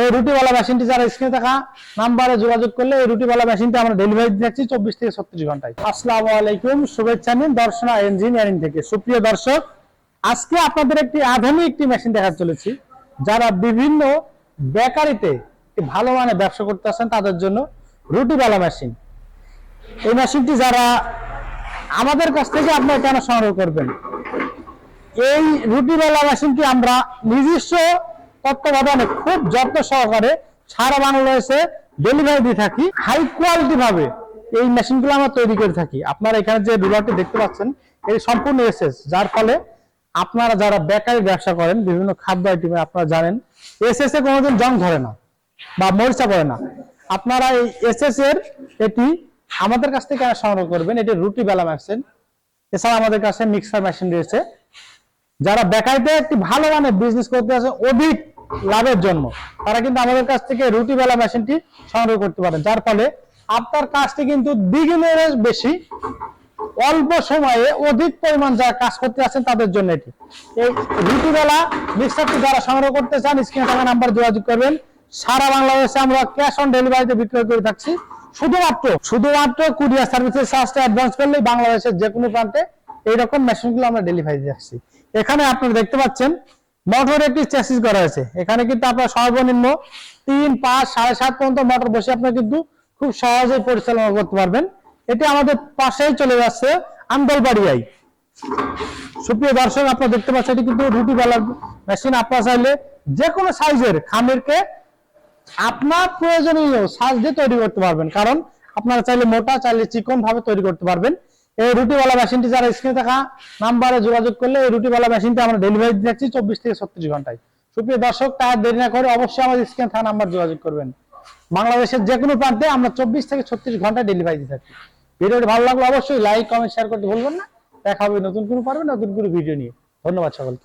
এই রুটিওয়ালা মেশিনটি যারা স্ক্রিনে থাকা নাম্বারে যোগাযোগ করলে এই রুটিওয়ালা মেশিনটি আমরা ডেলিভারি দিচ্ছি চব্বিশ থেকে ছত্রিশ ঘন্টায়। আসসালামু আলাইকুম, শুভেচ্ছা নিন দর্শনা ইঞ্জিনিয়ারিং থেকে। সুপ্রিয় দর্শক, আজকে আপনাদের একটি আধুনিক একটি মেশিন দেখা চলেছি। যারা বিভিন্ন বেকারিতে ভালো মানে ব্যবসা করতে আসেন, তাদের জন্য রুটিওয়ালা মেশিন এই মেশিনটি যারা আমাদের কাছ থেকে আপনারা কেন সংগ্রহ করবেন? এই রুটিওয়ালা মেশিনটি আমরা নিজস্ব তত্ত্বাবধানে খুব যত্ন সহকারে সারা বাংলাদেশে ডেলিভারি দিয়ে থাকি হাই কোয়ালিটি ভাবে এই মেশিনগুলো আমরা তৈরি করে থাকি। আপনারা এখানে যে বিভাগটি দেখতে পাচ্ছেন এই সম্পূর্ণ এসএস যার ফলে আপনারা যারা বেকারি ব্যবসা করেন, বিভিন্ন খাদ্য আইটেমে আপনারা জানেন এসএস এ কোনোদিন জং ধরে না বা মরিচা পড়ে না। আপনারা এই এসএস এর এটি আমাদের কাছ থেকে সংগ্রহ করবেন, এটি রুটি বেলা মেশিন এছাড়া আমাদের কাছে মিক্সার মেশিন রয়েছে। যারা বেকারিতে একটি ভালো মানের বিজনেস করতে আছে অধিক লাভের জন্য। তারা কিন্তু আমাদের কাছ থেকে রুটি বেলা মেশিনটি সংগ্রহ করতে পারেন, যার ফলে আপনার কাজটি কিন্তু দ্বিগুণের বেশি, অল্প সময়ে অধিক পরিমাণ যারা কাজ করতে আছেন তাদের জন্য এটি। এই রুটি বেলা মিক্সারটি যারা সংগ্রহ করতে চান স্ক্রিনে থাকা নাম্বার যোগাযোগ করবেন। সারা বাংলাদেশে আমরা ক্যাশ অন ডেলিভারিতে বিক্রয় করে থাকছি। শুধুমাত্র শুধুমাত্র কুরিয়ার সার্ভিসের চার্জটা অ্যাডভান্স করলে বাংলাদেশের যে কোনো প্রান্তে এইরকম মেশিনগুলো আমরা ডেলিভারি দিয়ে আসছি। এখানে আপনারা দেখতে পাচ্ছেন মোটর একটি চেসিস করা হয়েছে। এখানে কিন্তু আপনার সর্বনিম্ন তিন, পাঁচ, সাড়ে সাত পর্যন্ত মোটর বসে আপনারা কিন্তু খুব সহজেই পরিচালনা করতে পারবেন। এটি আমাদের পাশেই চলে যাচ্ছে আন্দলবাড়িয়াই সুপ্রিয় দর্শক, আপনারা দেখতে পাচ্ছেন এটি কিন্তু রুটি বেলার মেশিন আপনারা চাইলে যে কোনো সাইজের খামিরকে আপনার প্রয়োজনীয় সাইজ দিয়ে তৈরি করতে পারবেন। কারণ আপনারা চাইলে মোটা, চাইলে চিকন ভাবে তৈরি করতে পারবেন। এই রুটিওয়ালা মেশিনটি যারা স্ক্রিনে থাকা নাম্বারে যোগাযোগ করলে এই রুটিওয়ালা মেশিনটি আমরা ডেলিভারি দিচ্ছি চব্বিশ থেকে ছত্রিশ ঘন্টায়। সুপ্রিয় দর্শক তার দেরি না করে অবশ্যই আমাদের স্ক্রিনে থাকা নাম্বার যোগাযোগ করবেন। বাংলাদেশের যে কোনো প্রান্তে আমরা চব্বিশ থেকে ছত্রিশ ঘন্টায় ডেলিভারি দিয়ে থাকি। ভিডিওটি ভালো লাগলে অবশ্যই লাইক কমেন্ট শেয়ার করতে ভুলবেন না। দেখা হবে নতুন কোনো পারবে নতুন কোনো ভিডিও নিয়ে। ধন্যবাদ সকলকে।